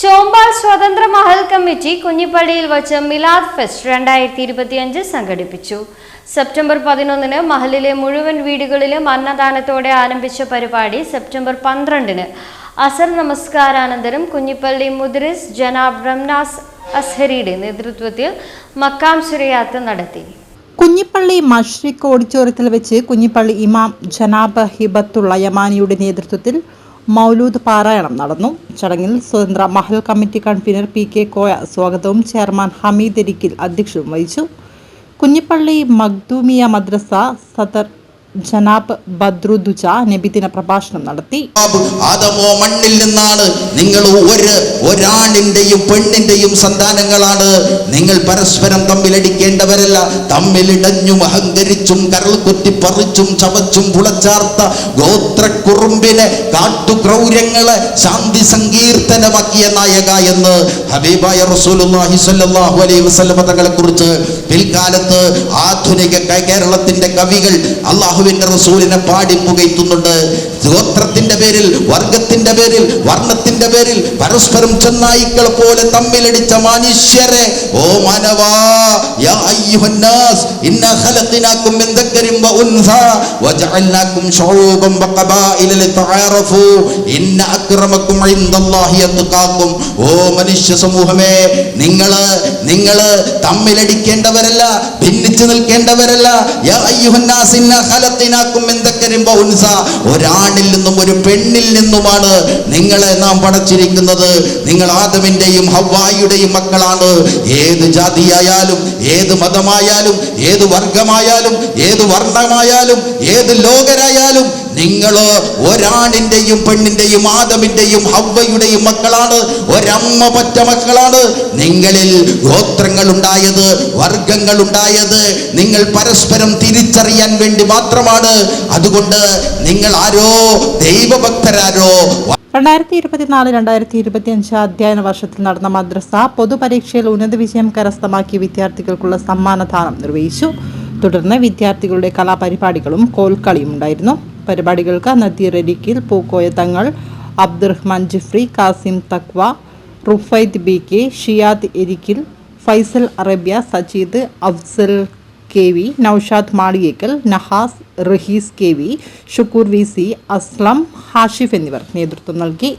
ചോമ്പാൽ സ്വതന്ത്ര മഹൽ കമ്മിറ്റി കുഞ്ഞിപ്പള്ളിയിൽ വച്ച് മിലാദ് ഫെസ്റ്റ് രണ്ടായിരത്തി ഇരുപത്തിയഞ്ച് സംഘടിപ്പിച്ചു. സെപ്റ്റംബർ പതിനൊന്നിന് മഹലിലെ മുഴുവൻ വീടുകളിലും അന്നദാനത്തോടെ ആരംഭിച്ച പരിപാടി സെപ്റ്റംബർ പന്ത്രണ്ടിന്. അസർ നമസ്കാരാനന്തരം കുഞ്ഞിപ്പള്ളി മുദ്രിസ് ജനാബ് റംനാസ് അസ്ഹരിയുടെ നേതൃത്വത്തിൽ മക്കാം സുരയാത്ത് നടത്തി. കുഞ്ഞിപ്പള്ളി മഷ്രിഖ് ഓഡിറ്റോറിയത്തിൽ വെച്ച് കുഞ്ഞിപ്പള്ളി ഇമാം ജനാബ് ഹിബത്തുള്ള യമാനിയുടെ നേതൃത്വത്തിൽ മൗലൂദ് പാരായണം നടന്നു. ചടങ്ങിൽ സ്വതന്ത്ര Mahal committee convener P K Koya സ്വാഗതവും ചെയർമാൻ ഹമീദ് എരിക്കിൽ അധ്യക്ഷവും വഹിച്ചു. കുഞ്ഞിപ്പള്ളി മഖ്ദൂമിയ മദ്രസ സദർ ജനാബ് ബദ്രുദുജ നബിദിന പ്രഭാഷണം നടത്തി. ആദമോ മണ്ണിൽ നിന്നാണ് നിങ്ങൾ ഒരു ഒരാണിന്റെയും പെണ്ണിന്റെയും സന്താനങ്ങളാണ്. നിങ്ങൾ പരസ്പരം തമ്മിലടിക്കേണ്ടവരല്ല. തമ്മിലിടഞ്ഞും അഹങ്കരിച്ചും കരൾ കുത്തി പറിച്ചും ചവച്ചും പുളച്ചാർത്ത ഗോത്രക്കുറുമ്പിനെ കാട്ടുക്രൗര്യങ്ങളെ ശാന്തി സങ്കീർത്തനമാക്കിയ നായക എന്ന് ഹബീബായ റസൂലുള്ളാഹി സ്വല്ലല്ലാഹു അലൈഹി വസല്ലമ തങ്ങളെ കുറിച്ച് പിൽക്കാലത്ത് ആധുനിക കേരളത്തിന്റെ കവികൾ അള്ളാഹുവിന്റെ റസൂലിനെ പാടി പുകയ്ത്തുന്നുണ്ട് ഗോത്രത്തിന്റെ പേരിൽ വർഗത്തിന്റെ പേരിൽ വർണത്തിന്റെ പേരിൽ പരസ്പരം ചെന്നായിക്കൾ പോലെ തമ്മിലടിച്ച മനുഷ്യരെ ഓ യാ ഇന്ന ഖലഖനാകും മിൻ ദക്കരിൻ വ ഇന്ന അക്രമകും ഓ മനുഷ്യ സമൂഹമേ നിങ്ങൾ നിങ്ങൾ തമ്മിലടിക്കേണ്ടവരല്ല ഭിന്നിച്ചു നിൽക്കേണ്ടവരല്ല. യാ മിൻ എന്തൊക്കെ വ ഒരാണിൽ നിന്നും ഒരു പെണ്ണിൽ നിന്നുമാണ് നിങ്ങളെ നാം പടച്ചിരിക്കുന്നത്. നിങ്ങൾ ആദമിന്റെയും ഹവായിയുടെയും മക്കളാണ്. ഏത് ജാതിയായാലും ഏത് മതമായാലും ഏത് വർഗമായാലും ഏത് വർണമായാലും ഏത് ലോകരായാലും നിങ്ങൾ ഒരാണിന്റെയും പെണ്ണിന്റെയും ആദമിന്റെയും ഹവ്വയുടെയും മക്കളാണ്. ഒരമ്മ പറ്റ മക്കളാണ്. നിങ്ങളിൽ ഗോത്രങ്ങൾ ഉണ്ടായത് വർഗങ്ങൾ ഉണ്ടായത് നിങ്ങൾ പരസ്പരം തിരിച്ചറിയാൻ വേണ്ടി മാത്രമാണ്. അതുകൊണ്ട് നിങ്ങൾ ആരോ ദൈവഭക്തരാരോ രണ്ടായിരത്തി ഇരുപത്തിനാല് രണ്ടായിരത്തി ഇരുപത്തി അഞ്ച് അധ്യയന വർഷത്തിൽ നടന്ന മദ്രസ പൊതുപരീക്ഷയിൽ ഉന്നത വിജയം കരസ്ഥമാക്കിയ വിദ്യാർത്ഥികൾക്കുള്ള സമ്മാനദാനം നിർവഹിച്ചു. തുടർന്ന് വിദ്യാർത്ഥികളുടെ കലാപരിപാടികളും കോൽക്കളിയും ഉണ്ടായിരുന്നു. പരിപാടികൾക്ക് Nadir റെഡിക്കിൽ Pookoya Thangal Abdurahman Jifri Kasim Thaqwa Rufaid B K Shiyad Erikkil Faisal Arabia Sajeed Afsal K V Noushad Maliyekkal Nahas Rahees K V Shukkoor V C Aslam Hashif എന്നിവർ നേതൃത്വം നൽകി.